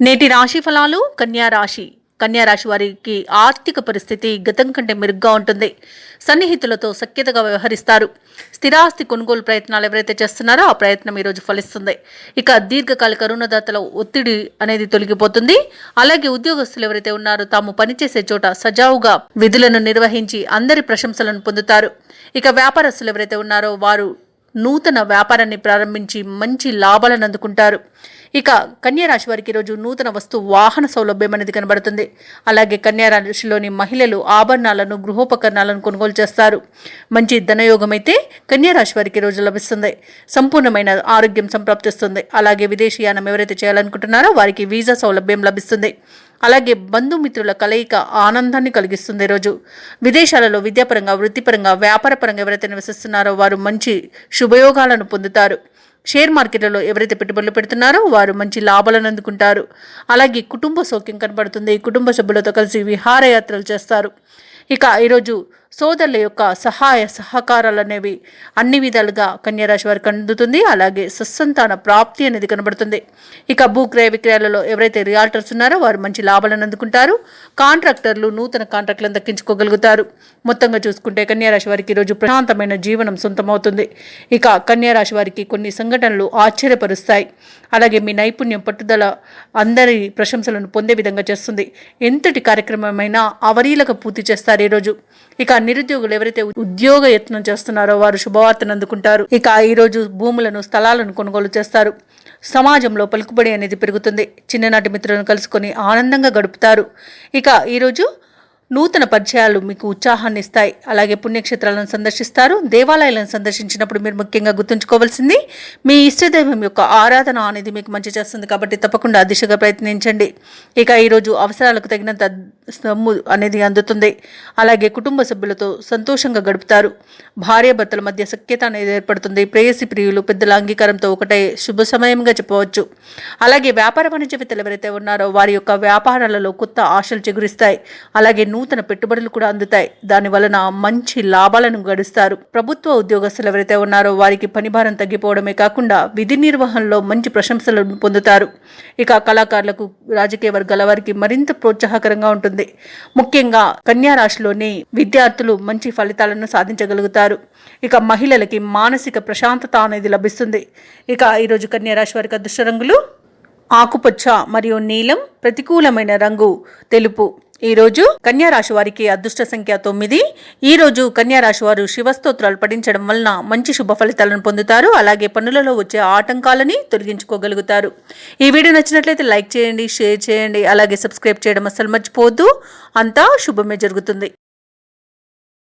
నేటి రాశి ఫలాలు కన్యా రాశి. కన్యా రాశి వారికి ఆర్థిక పరిస్థితి గతం కంటే మెరుగ్గా ఉంటుంది. సన్నిహితులతో సఖ్యతగా వ్యవహరిస్తారు. స్థిరాస్తి కొనుగోలు ప్రయత్నాలు ఎవరైతే చేస్తున్నారో ఆ ప్రయత్నం ఈరోజు ఫలిస్తుంది. ఇక దీర్ఘకాలిక రుణదాతల ఒత్తిడి అనేది తొలగిపోతుంది. అలాగే ఉద్యోగస్తులు ఎవరైతే ఉన్నారో తాము పనిచేసే చోట సజావుగా విధులను నిర్వహించి అందరి ప్రశంసలను పొందుతారు. ఇక వ్యాపారస్తులు ఎవరైతే ఉన్నారో వారు నూతన వ్యాపారాన్ని ప్రారంభించి మంచి లాభాలను అందుకుంటారు. ఇక కన్యారాశి వారికి ఈరోజు నూతన వస్తు వాహన సౌలభ్యం అనేది కనబడుతుంది. అలాగే కన్యారాశిలోని మహిళలు ఆభరణాలను గృహోపకరణాలను కొనుగోలు చేస్తారు. మంచి ధనయోగం అయితే కన్యా రాశి వారికి ఈరోజు లభిస్తుంది. సంపూర్ణమైన ఆరోగ్యం సంప్రాప్తిస్తుంది. అలాగే విదేశీయానం ఎవరైతే చేయాలనుకుంటున్నారో వారికి వీసా సౌలభ్యం లభిస్తుంది. అలాగే బంధుమిత్రుల కలయిక ఆనందాన్ని కలిగిస్తుంది ఈరోజు విదేశాలలో విద్యాపరంగా వృత్తిపరంగా వ్యాపారపరంగా ఎవరైతే నివసిస్తున్నారో వారు మంచి శుభయోగాలను పొందుతారు. షేర్ మార్కెట్లలో ఎవరైతే పెట్టుబడులు పెడుతున్నారో వారు మంచి లాభాలను అందుకుంటారు. అలాగే కుటుంబ సౌఖ్యం కనబడుతుంది. కుటుంబ సభ్యులతో కలిసి విహారయాత్రలు చేస్తారు. ఇక ఈరోజు సోదరుల యొక్క సహాయ సహకారాలు అనేవి అన్ని విధాలుగా కన్యారాశి వారికి అందుతుంది. అలాగే సత్సంతాన ప్రాప్తి అనేది కనబడుతుంది. ఇక భూ క్రయ విక్రయాలలో ఎవరైతే రియాల్టర్స్ ఉన్నారో వారు మంచి లాభాలను అందుకుంటారు. కాంట్రాక్టర్లు నూతన కాంట్రాక్టులను దక్కించుకోగలుగుతారు. మొత్తంగా చూసుకుంటే కన్యారాశి వారికి ఈరోజు ప్రశాంతమైన జీవనం సొంతమవుతుంది. ఇక కన్యారాశి వారికి కొన్ని సంఘటనలు ఆశ్చర్యపరుస్తాయి. అలాగే మీ నైపుణ్యం పట్టుదల అందరి ప్రశంసలను పొందే విధంగా చేస్తుంది. ఎంతటి కార్యక్రమమైనా అవరీలకు పూర్తి చేస్తారు ఈరోజు. ఇక నిరుద్యోగులు ఎవరైతే ఉద్యోగ యత్నం చేస్తున్నారో వారు శుభవార్తను అందుకుంటారు. ఇక ఈ రోజు భూములను స్థలాలను కొనుగోలు చేస్తారు. సమాజంలో పలుకుబడి అనేది పెరుగుతుంది. చిన్ననాటి మిత్రులను కలుసుకొని ఆనందంగా గడుపుతారు. ఇక ఈరోజు నూతన పరిచయాలు మీకు ఉత్సాహాన్ని ఇస్తాయి. అలాగే పుణ్యక్షేత్రాలను సందర్శిస్తారు. దేవాలయాలను సందర్శించినప్పుడు మీరు ముఖ్యంగా గుర్తుంచుకోవాల్సింది మీ ఇష్టదైవం యొక్క ఆరాధన అనేది మీకు మంచి చేస్తుంది కాబట్టి తప్పకుండా ఆ దిశగా ప్రయత్నించండి. ఇక ఈరోజు అవసరాలకు తగినంత సొమ్ము అనేది అందుతుంది. అలాగే కుటుంబ సభ్యులతో సంతోషంగా గడుపుతారు. భార్యాభర్తల మధ్య సఖ్యత అనేది ఏర్పడుతుంది. ప్రేయసి ప్రియులు పెద్దల అంగీకారంతో ఒకటే శుభ సమయంగా చెప్పవచ్చు. అలాగే వ్యాపార వాణిజ్యవేత్తలు ఎవరైతే ఉన్నారో వారి యొక్క వ్యాపారాలలో కొత్త ఆశలు చిగురిస్తాయి. అలాగే నూతన పెట్టుబడులు కూడా అందుతాయి. దాని వలన మంచి లాభాలను గడుస్తారు. ప్రభుత్వ ఉద్యోగస్తులు ఎవరైతే ఉన్నారో వారికి పని భారం తగ్గిపోవడమే కాకుండా విధి నిర్వహణలో మంచి ప్రశంసలను పొందుతారు. ఇక కళాకారులకు రాజకీయ వర్గాల వారికి మరింత ప్రోత్సాహకరంగా ఉంటుంది. ముఖ్యంగా కన్యా రాశిలోని విద్యార్థులు మంచి ఫలితాలను సాధించగలుగుతారు. ఇక మహిళలకి మానసిక ప్రశాంతత అనేది లభిస్తుంది. ఇక ఈరోజు కన్యా రాశి వారికి అదృష్ట రంగులు ఆకుపచ్చ మరియు నీలం ప్రతికూలమైన రంగు తెలుపు. ఈరోజు కన్యా రాశి వారికి అదృష్ట సంఖ్య తొమ్మిది. ఈ రోజు కన్యా రాశి వారు శివస్తోత్రాలు పఠించడం వలన మంచి శుభ ఫలితాలను పొందుతారు. అలాగే పనులలో వచ్చే ఆటంకాలని తొలగించుకోగలుగుతారు. ఈ వీడియో నచ్చినట్లయితే లైక్ చేయండి షేర్ చేయండి అలాగే సబ్స్క్రైబ్ చేయడం అస్సలు మర్చిపోవద్దు. అంతా శుభమే జరుగుతుంది.